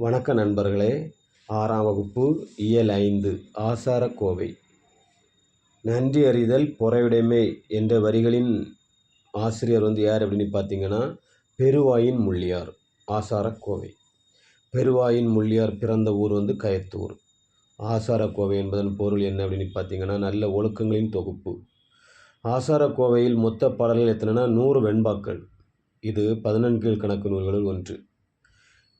வணக்க நண்பர்களே. ஆறாம் வகுப்பு இயல் ஐந்து ஆசாரக்கோவை. நன்றி அறிதல் பொறையுடைமை என்ற வரிகளின் ஆசிரியர் வந்து யார் அப்படின்னு பார்த்தீங்கன்னா பெருவாயின் முள்ளியார் ஆசாரக்கோவை. பெருவாயின் முள்ளியார் பிறந்த ஊர் வந்து கயத்தூர். ஆசாரக்கோவை என்பதன் பொருள் என்ன அப்படின்னு பார்த்தீங்கன்னா நல்ல ஒழுக்கங்களின் தொகுப்பு. ஆசாரக்கோவையில் மொத்த பாடல்கள் எத்தனைனா நூறு வெண்பாக்கள். இது பதினெண்கீழ் கணக்கு நூல்களில் ஒன்று.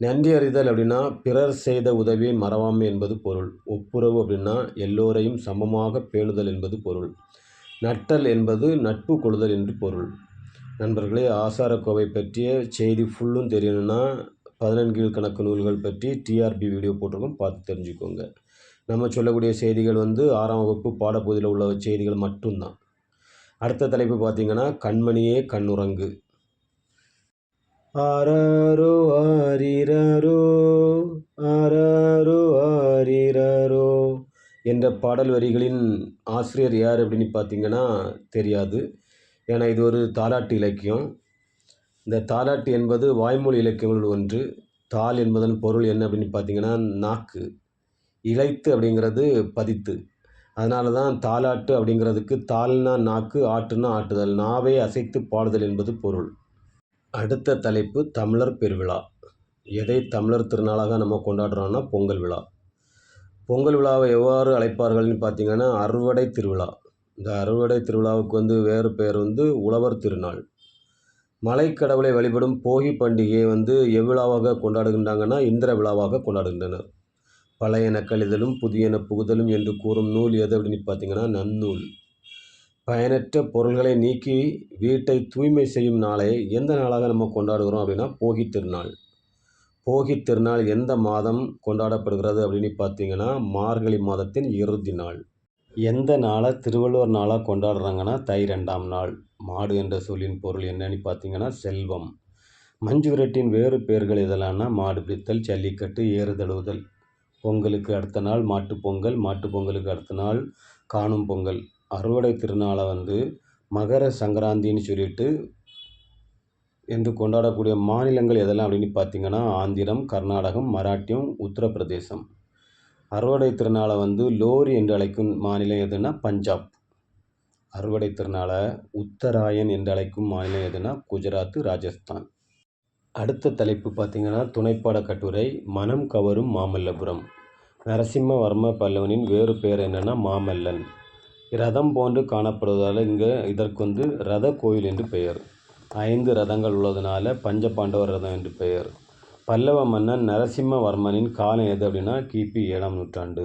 நன்றி அறிதல் அப்படின்னா பிறர் செய்த உதவியை மறவாமை என்பது பொருள். ஒப்புரவு அப்படின்னா எல்லோரையும் சமமாக பேணுதல் என்பது பொருள். நட்டல் என்பது நட்பு கொள்ளுதல் என்று பொருள். நண்பர்களே ஆசாரக்கோவை பற்றிய செய்தி ஃபுல்லும் தெரியணும்னா பதினெண்கீழ் கணக்கு நூல்கள் பற்றி டிஆர்பி வீடியோ போட்டிருக்கோம். பார்த்து தெரிஞ்சுக்கோங்க. நம்ம சொல்லக்கூடிய செய்திகள் வந்து ஆறாம் வகுப்பு பாடப்பகுதியில் உள்ள செய்திகள் மட்டும்தான். அடுத்த தலைப்பு பார்த்திங்கன்னா கண்மணியே கண்ணுறங்கு ஆராரோ ஆரிரரோ ஆராரோ ஆரிரரோ என்ற பாடல் வரிகளின் ஆசிரியர் யார் அப்படின்னு பார்த்தீங்கன்னா தெரியாது. ஏன்னா இது ஒரு தாலாட்டு இலக்கியம். இந்த தாலாட்டு என்பது வாய்மொழி இலக்கியங்கள் ஒன்று. தாள் என்பதன் பொருள் என்ன அப்படின்னு பார்த்தீங்கன்னா நாக்கு. இழைத்து அப்படிங்கிறது பதித்து. அதனால தான் தாலாட்டு அப்படிங்கிறதுக்கு தால்னா நாக்கு ஆட்டுனா ஆட்டுதல். நாவே அசைத்து பாடுதல் என்பது பொருள். அடுத்த தலைப்பு தமிழர் பெருவிழா. எதை தமிழர் திருநாளாக நம்ம கொண்டாடுறோன்னா பொங்கல் விழா. பொங்கல் விழாவை எவ்வாறு அழைப்பார்கள்னு பார்த்திங்கன்னா அறுவடை திருவிழா. இந்த அறுவடை திருவிழாவுக்கு வந்து வேறு பெயர் வந்து உழவர் திருநாள். மலைக்கடவுளை வழிபடும் போகி பண்டிகையை வந்து எவ்விழாவாக கொண்டாடுகின்றாங்கன்னா இந்திர விழாவாக கொண்டாடுகின்றனர். பழையன கழிதலும் புதியன புகுதலும் என்று கூறும் நூல் எது அப்படின்னு பார்த்தீங்கன்னா நன்னூல். பயனற்ற பொருள்களை நீக்கி வீட்டை தூய்மை செய்யும் நாளை எந்த நாளாக நம்ம கொண்டாடுகிறோம் அப்படின்னா போகி திருநாள். போகி திருநாள் எந்த மாதம் கொண்டாடப்படுகிறது அப்படின்னு பார்த்தீங்கன்னா மார்கழி மாதத்தின் இறுதி நாள். எந்த நாளை திருவள்ளுவர் நாளாக கொண்டாடுறாங்கன்னா தை ரெண்டாம் நாள். மாடு என்ற சொல்லின் பொருள் என்னன்னு பார்த்தீங்கன்னா செல்வம். மஞ்சு விரட்டின் வேறு பெயர்கள் இதெல்லாம்னா மாடு பிடித்தல் ஜல்லிக்கட்டு ஏறுதழுவுதல் பொங்கலுக்கு அடுத்த நாள் மாட்டுப் பொங்கல் மாட்டுப் பொங்கலுக்கு அடுத்த நாள் காணும் பொங்கல். அறுவடை திருநாளை வந்து மகர சங்கராந்தின்னு சொல்லிட்டு என்று கொண்டாடக்கூடிய மாநிலங்கள் எதெல்லாம் அப்படின்னு பார்த்தீங்கன்னா ஆந்திரம் கர்நாடகம் மராட்டியம் உத்தரப்பிரதேசம். அறுவடை திருநாளை வந்து லோரி என்று அழைக்கும் மாநிலம் எதுனா பஞ்சாப். அறுவடை திருநாளை உத்தராயன் என்று அழைக்கும் மாநிலம் எதுனா குஜராத் ராஜஸ்தான். அடுத்த தலைப்பு பார்த்திங்கன்னா துணைப்பாட கட்டுரை மனம் கவரும் மாமல்லபுரம். நரசிம்மவர்ம பல்லவனின் வேறு பெயர் என்னென்னா மாமல்லன். ரதம் போன்று காணப்படுவதால் இங்கே இதற்கு வந்து ரத கோயில் என்று பெயர். ஐந்து ரதங்கள் உள்ளதுனால பஞ்சபாண்டவர் ரதம் என்று பெயர். பல்லவ மன்னன் நரசிம்மவர்மனின் காலம் எது அப்படின்னா கிபி ஏழாம் நூற்றாண்டு.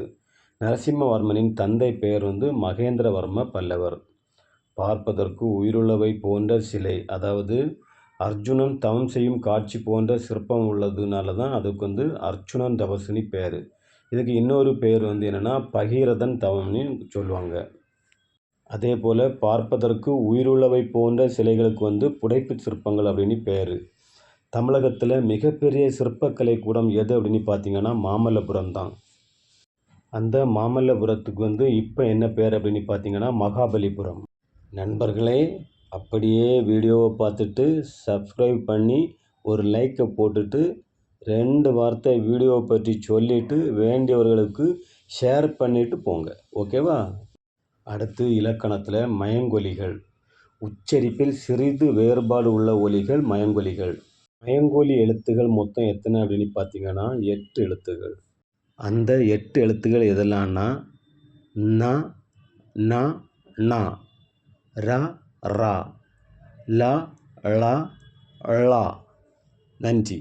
நரசிம்மவர்மனின் தந்தை பெயர் வந்து மகேந்திரவர்ம பல்லவர். பார்ப்பதற்கு உயிருள்ளவை போன்ற சிலை. அதாவது அர்ஜுனன் தவம் செய்யும் காட்சி போன்ற சிற்பம் உள்ளதுனால தான் அதுக்கு வந்து அர்ஜுனன் தபசுனி பேர். இதுக்கு இன்னொரு பேர் வந்து என்னென்னா பகீரதன் தவம்னு சொல்லுவாங்க. அதே போல் பார்ப்பதற்கு உயிருள்ளவை போன்ற சிலைகளுக்கு வந்து புடைப்பு சிற்பங்கள் அப்படின்னு பேர். தமிழகத்தில் மிகப்பெரிய சிற்பக்கலை கூடம் எது அப்படின்னு பார்த்தீங்கன்னா மாமல்லபுரம் தான். அந்த மாமல்லபுரத்துக்கு வந்து இப்போ என்ன பேர் அப்படின்னு பார்த்தீங்கன்னா மகாபலிபுரம். நண்பர்களே அப்படியே வீடியோவை பார்த்துட்டு சப்ஸ்கிரைப் பண்ணி ஒரு லைக்கை போட்டுட்டு ரெண்டு வார்த்தை வீடியோவை பற்றி சொல்லிவிட்டு வேண்டியவர்களுக்கு ஷேர் பண்ணிவிட்டு போங்க. ஓகேவா? அடுத்து இலக்கணத்தில் மயங்கொலிகள். உச்சரிப்பில் சிறிது வேறுபாடு உள்ள ஒலிகள் மயங்கொலிகள். மயங்கொலி எழுத்துகள் மொத்தம் எத்தனை அப்படின்னு பார்த்தீங்கன்னா எட்டு எழுத்துகள். அந்த எட்டு எழுத்துகள் எதெல்லாம்னா ந ந ந ர ரா ல ள ள. நன்றி.